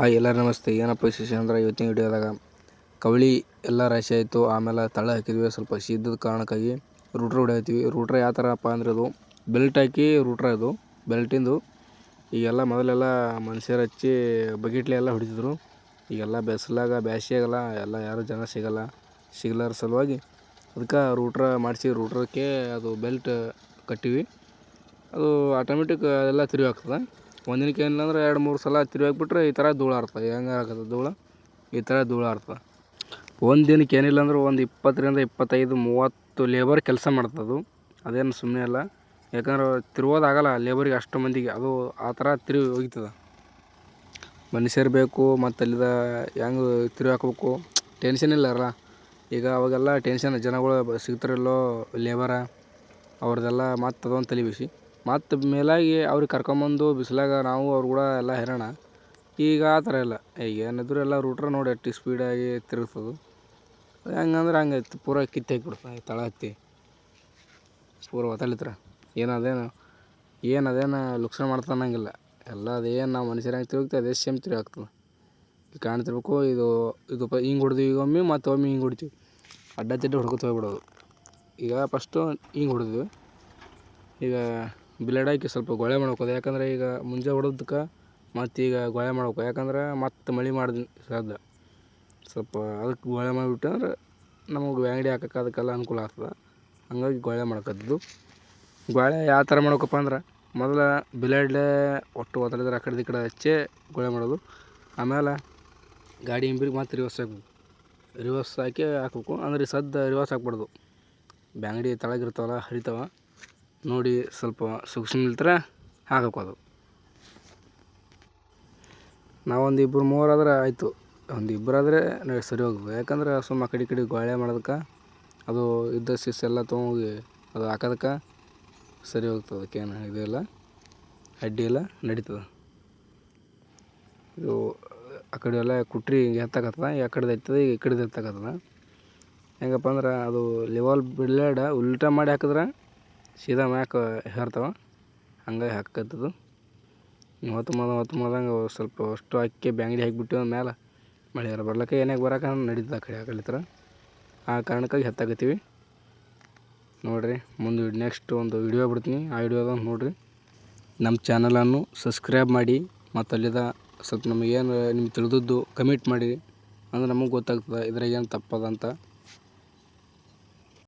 Hi ಎಲ್ಲರೂ ನಮಸ್ತೆ. ಏನಪ್ಪ ವಿಶೇಷ ಅಂದ್ರೆ ಇವತ್ತಿನ ವಿಡಿಯೋದಾಗ ಕವಳಿ ಎಲ್ಲ ರಾಶಿ ಆಯಿತು. ಆಮೇಲೆ ತಳ ಹಾಕಿದ್ವಿ. ಸ್ವಲ್ಪ ಸಿದ್ಧದ ಕಾರಣಕ್ಕಾಗಿ ರೂಟ್ರ್ ಹೊಡೆಯತ್ತೀವಿ ರೂಟ್ರ್ ಯಾವ ಥರಪ್ಪ ಅಂದ್ರೆ ಅದು ಬೆಲ್ಟ್ ಹಾಕಿ ರೂಟ್ರ್ ಅದು ಬೆಲ್ಟಿಂದು ಈಗೆಲ್ಲ ಮೊದಲೆಲ್ಲ ಮನುಷ್ಯರು ಹಚ್ಚಿ ಬಕೆಟ್ಲಿ ಎಲ್ಲ ಹೊಡಿತಿದ್ರು. ಈಗೆಲ್ಲ ಬೆಸ್ಲಾಗ ಬ್ಯಾಸಿಯಾಗಲ್ಲ ಎಲ್ಲ ಯಾರೂ ಜನ ಸಿಗಲ್ಲ. ಸಿಗ್ಲಾರ ಸಲುವಾಗಿ ಅದಕ್ಕೆ ರೂಟ್ರ ಮಾಡಿಸಿ ರೂಟ್ರಕ್ಕೆ ಅದು ಬೆಲ್ಟ್ ಕಟ್ಟಿವಿ. ಅದು ಆಟೋಮೆಟಿಕ್ ಎಲ್ಲ ತಿರುವಿ ಆಗ್ತದೆ ಒಂದಿನಕ್ಕೆ ಏನಿಲ್ಲ ಅಂದ್ರೆ ಎರಡು ಮೂರು ಸಲ ತಿರುವಿ ಹಾಕ್ಬಿಟ್ರೆ ಈ ಥರ ಧೂಳು ಆರ್ತದೆ ಹೆಂಗೆ ಆಗತ್ತೆ ಧೂಳು? ಈ ಥರ ಧೂಳು ಆರ್ತದೆ ಒಂದು ದಿನಕ್ಕೆ ಏನಿಲ್ಲ ಅಂದ್ರೆ ಒಂದು ಇಪ್ಪತ್ತರಿಂದ ಇಪ್ಪತ್ತೈದು, ಮೂವತ್ತು ಲೇಬರ್ ಕೆಲಸ ಮಾಡ್ತದೆ ಅದೇನು ಸುಮ್ಮನೆ ಅಲ್ಲ. ಯಾಕಂದ್ರೆ ತಿರುಗೋದಾಗಲ್ಲ ಲೇಬರಿಗೆ ಅಷ್ಟು ಮಂದಿಗೆ. ಅದು ಆ ಥರ ತಿರುವಿ ಹೋಗ್ತದೆ. ಮನುಷ್ಯರು ಬೇಕು ಮತ್ತು ಅಲ್ಲಿದ ಹೆಂಗೆ ತಿರುವಿ ಹಾಕ್ಬೇಕು? ಟೆನ್ಷನ್ ಇಲ್ಲಾರಲ್ಲ ಈಗ ಅವಾಗೆಲ್ಲ ಟೆನ್ಷನ್ ಜನಗಳು ಸಿಗ್ತಾರಿಲ್ಲೋ ಲೇಬರ ಅವ್ರದ್ದೆಲ್ಲ ಮತ್ತು ಅದೊಂದು ತಲೆ ಬಿಸಿ. ಮತ್ತು ಮೇಲಾಗಿ ಅವ್ರಿಗೆ ಕರ್ಕೊಂಬಂದು ಬಿಸಿಲಾಗ ನಾವು ಅವ್ರು ಕೂಡ ಎಲ್ಲ ಹೈರಾಣ. ಈಗ ಆ ಥರ ಇಲ್ಲ. ಈಗ ಏನಿದ್ರು ಎಲ್ಲ ರೂಟ್ರ್ ನೋಡಿ ಎಷ್ಟು ಸ್ಪೀಡಾಗಿ ತಿರುಗ್ತದೆ. ಹೆಂಗಂದ್ರೆ ಹಂಗೆ ಐತಿ ಪೂರ ಕಿತ್ತು ಹಾಕ್ಬಿಡ್ತದೆ ತಳ ಹತ್ತಿ. ಪೂರ ಒತ್ತಲಿತ್ರ. ಏನು ಅದೇನು? ಏನು ಅದೇನು ಲುಕ್ಸಾನ ಅನ್ನಂಗಿಲ್ಲ. ಎಲ್ಲ ಅದೇನು ನಾವು ಮನುಷ್ಯರಾಗಿ ತಿರುಗ್ತೆ ಅದೇ ಸೇಮ್ ತಿರುಗಿ ಹಾಕ್ತದೆ ಇಲ್ಲಿ ಕಾಣ್ತಿರ್ಬೇಕು, ಇದು ಇದು ಪ, ಹಿಂಗೆ ಹೊಡ್ದು ಈಗ ಒಮ್ಮೆ ಮತ್ತು ಒಮ್ಮೆ ಹಿಂಗೆ ಹೊಡಿತೀವಿ. ಅಡ್ಡ ತಿಡ್ಡ ಹೊಡ್ಕೊತ ಹೋಗ್ಬಿಡೋದು. ಈಗ ಫಸ್ಟು ಹಿಂಗೆ ಹೊಡೆದ್ವಿ ಈಗ ಬ್ಲೇಡ್ ಹಾಕಿ ಸ್ವಲ್ಪ ಗೊಳೆ ಮಾಡ್ಕೋದು ಯಾಕಂದ್ರೆ ಈಗ ಮುಂಜೆ ಹೊಡೆದಕ್ಕೆ ಮತ್ತು ಈಗ ಗೊಳೆ ಮಾಡ್ಬೇಕು. ಯಾಕಂದ್ರೆ ಮತ್ತೆ ಮಳೆ ಮಾಡಿದ ಸಾಧ್ಯ ಸ್ವಲ್ಪ ಅದಕ್ಕೆ ಗೊಳೆ ಮಾಡಿಬಿಟ್ಟು ಅಂದ್ರೆ ನಮಗೆ ಅಂಗಡಿ ಹಾಕಕ್ಕೆ ಅದಕ್ಕೆಲ್ಲ ಅನುಕೂಲ ಆಗ್ತದೆ. ಹಂಗಾಗಿ ಗೊಳೆ ಮಾಡ್ಕದ್ದು ಗೊಳೆ ಯಾವ ಥರ ಮಾಡ್ಬೇಕಪ್ಪ ಅಂದ್ರೆ ಮೊದಲು ಬ್ಲೇಡ್ಲೇ ಒಟ್ಟು ಒತ್ತಲಿದ್ರೆ ಆ ಕಡೆ ಕಡೆ ಹಚ್ಚೇ ಗೊಳೆ ಮಾಡೋದು. ಆಮೇಲೆ ಗಾಡಿ ಹಿಂಬಿರಿಗೆ ಮತ್ತೆ ರಿವರ್ಸ್ ಹಾಕ್ಬೇಕು. ರಿವರ್ಸ್ ಹಾಕಿ ಹಾಕ್ಬೇಕು. ಅಂದ್ರೆ ಸದ್ದು ರಿವರ್ಸ್ ಹಾಕ್ಬಾರ್ದು. ಬ್ಯಾಂಗಡಿ ತಳಗಿರ್ತಾವಲ್ಲ ಹರಿತಾವ. ನೋಡಿ ಸ್ವಲ್ಪ ಸೂಕ್ಷ್ಮ ಇಲ್ತರ ಹಾಕಬೇಕು ಅದು. ನಾವೊಂದು ಇಬ್ಬರು ಮೂವರಾದ್ರೆ ಆಯಿತು. ಒಂದು ಇಬ್ಬರಾದರೆ ಸರಿ ಹೋಗ್ಬೇಕು. ಯಾಕಂದ್ರೆ ಸುಮ್ಮ ಆ ಕಡೆ ಕಡೆ ಗೋಳೆ ಮಾಡೋದಕ್ಕೆ, ಅದು ಇದ್ದ ಸಿಸ್ ಎಲ್ಲ ತೊಗೊಂಡೋಗಿ ಅದು ಹಾಕೋದಕ್ಕೆ ಸರಿ ಹೋಗ್ತದೆ. ಅದಕ್ಕೇನು ಇದೆಲ್ಲ ಅಡ್ಡಿ ಎಲ್ಲ ನಡೀತದೆ. ಇದು ಆ ಕಡೆ ಎಲ್ಲ ಕುಟ್ರಿ ಹಿಂಗೆ ಎತ್ತಾಕತ್ತದ. ಈ ಕಡೆದು ಎತ್ತದ, ಈ ಕಡೆದು ಎತ್ತಕತ್ತದ. ಹೆಂಗಪ್ಪ ಅಂದ್ರೆ ಅದು ಲೆವಲ್ ಬಿಡ್ಲಾಡ ಉಲ್ಟಾ ಮಾಡಿ ಹಾಕಿದ್ರೆ ಸೀದಾ ಮ್ಯಾಕ ಹೇರ್ತಾವ. ಹಂಗಾಗಿ ಹಾಕತ್ತದು. ಹೊತ್ತು ಮದ ಹೊತ್ತು ಮದಂಗೆ ಸ್ವಲ್ಪ ಅಷ್ಟು ಅಕ್ಕಿ ಬ್ಯಾಂಗಡಿ ಹಾಕಿಬಿಟ್ಟಿವ ಮೇಲೆ ಮಳೆಯಾರ ಬರ್ಲಕ್ಕೆ ಏನಾಗ ಬರಕ ನಡೀತದೆ ಆ ಕಡೆ ಆ ಆ ಕಾರಣಕ್ಕಾಗಿ ಹತ್ತಾಕತ್ತೀವಿ. ನೋಡಿರಿ, ಮುಂದೆ ನೆಕ್ಸ್ಟ್ ಒಂದು ವಿಡಿಯೋ ಬಿಡ್ತೀನಿ. ಆ ವಿಡಿಯೋದಾಗ ನೋಡಿರಿ. ನಮ್ಮ ಚಾನಲನ್ನು ಸಬ್ಸ್ಕ್ರೈಬ್ ಮಾಡಿ. ಮತ್ತು ಅಲ್ಲಿದ ಸ್ವಲ್ಪ ನಮಗೇನು ನಿಮ್ಗೆ ತಿಳಿದದ್ದು ಕಮೆಂಟ್ ಮಾಡಿ. ಅಂದ್ರೆ ನಮಗೆ ಗೊತ್ತಾಗ್ತದೆ ಇದ್ರಾಗ ಏನು ತಪ್ಪದ ಅಂತ.